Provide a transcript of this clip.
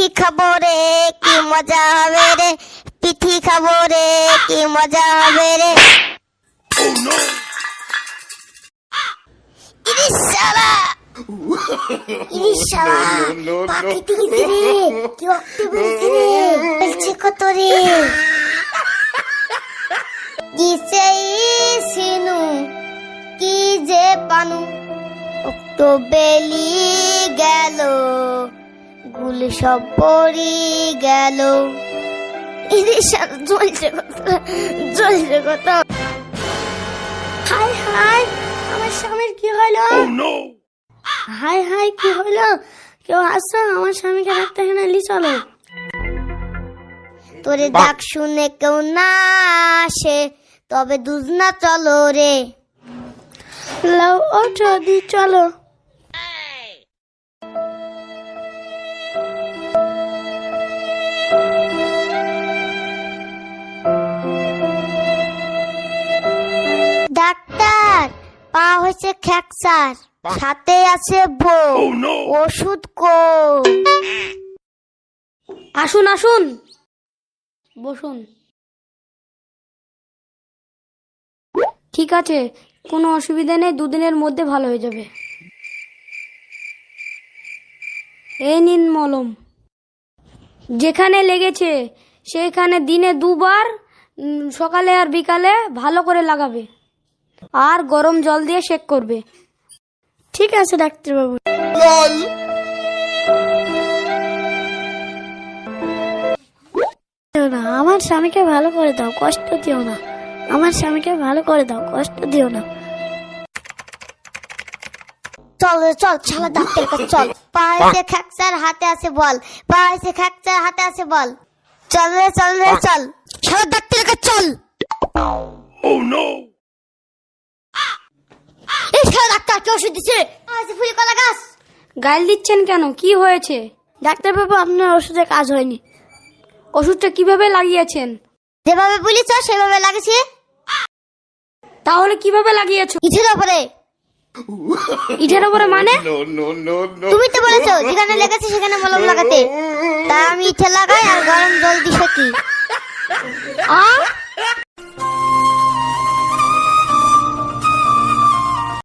পিঠি খাব রে, কি মজা হবে রে? পিঠি খাব রে, কি মজা হবে রে? কি কি যে পানু বেলি গেল। গুল সব পড়ি গেল। জ্বলছে কত হাই হাই আমার স্বামীর কি হলো? হাই হাই কি হলো? কেউ আসছো? আমার স্বামীকে লি চলো। তোরে ডাক শুনে কেউ না আসে তবে দুজনা চলো রে। লাও ওঠো দি চলো। পা হয়েছে খ্যাকসার সাথে আছে বউ ওষুধ কো আসুন আসুন। বসুন। ঠিক আছে কোনো অসুবিধা নেই দুদিনের মধ্যে ভালো হয়ে যাবে। এই নিন মলম। যেখানে লেগেছে সেখানে দিনে দুবার সকালে আর বিকালে ভালো করে লাগাবে। আর গরম জল দিয়ে শেক করবে। ঠিক আছে ডাক্তারবাবু। না আমার স্বামীকে ভালো করে দাও কষ্ট দিও না। আমার স্বামীকে ভালো করে দাও কষ্ট দিও না। চল চল ছালা ডাক্তার কাছে চল। পায়েছে খ্যাকচার হাতে আছে বল পায়েছে খ্যাকচার হাতে আছে বল। চল রে চল রে চল। ছালা ডাক্তার কাছে চল। এই ওষুধ দিছে পায়েছে ফুলি কলা গাছ। গাইল দিচ্ছেন কেন? কি হয়েছে? ডাক্তারবাবু আপনার ওষুধে কাজ হয়নি। ওষুধটা কীভাবে লাগিয়েছেন? যেভাবে বলেছ সেভাবে লাগেছে তাহলে কীভাবে লাগিয়েছো? ইটের ওপরে। ইটের উপরে মানে? তুমি তো বলেছ যেখানে লেগেছে সেখানে মলম লাগাতে। তা আমি ইটে লাগাই আর গরম জল দিছে কি? আ?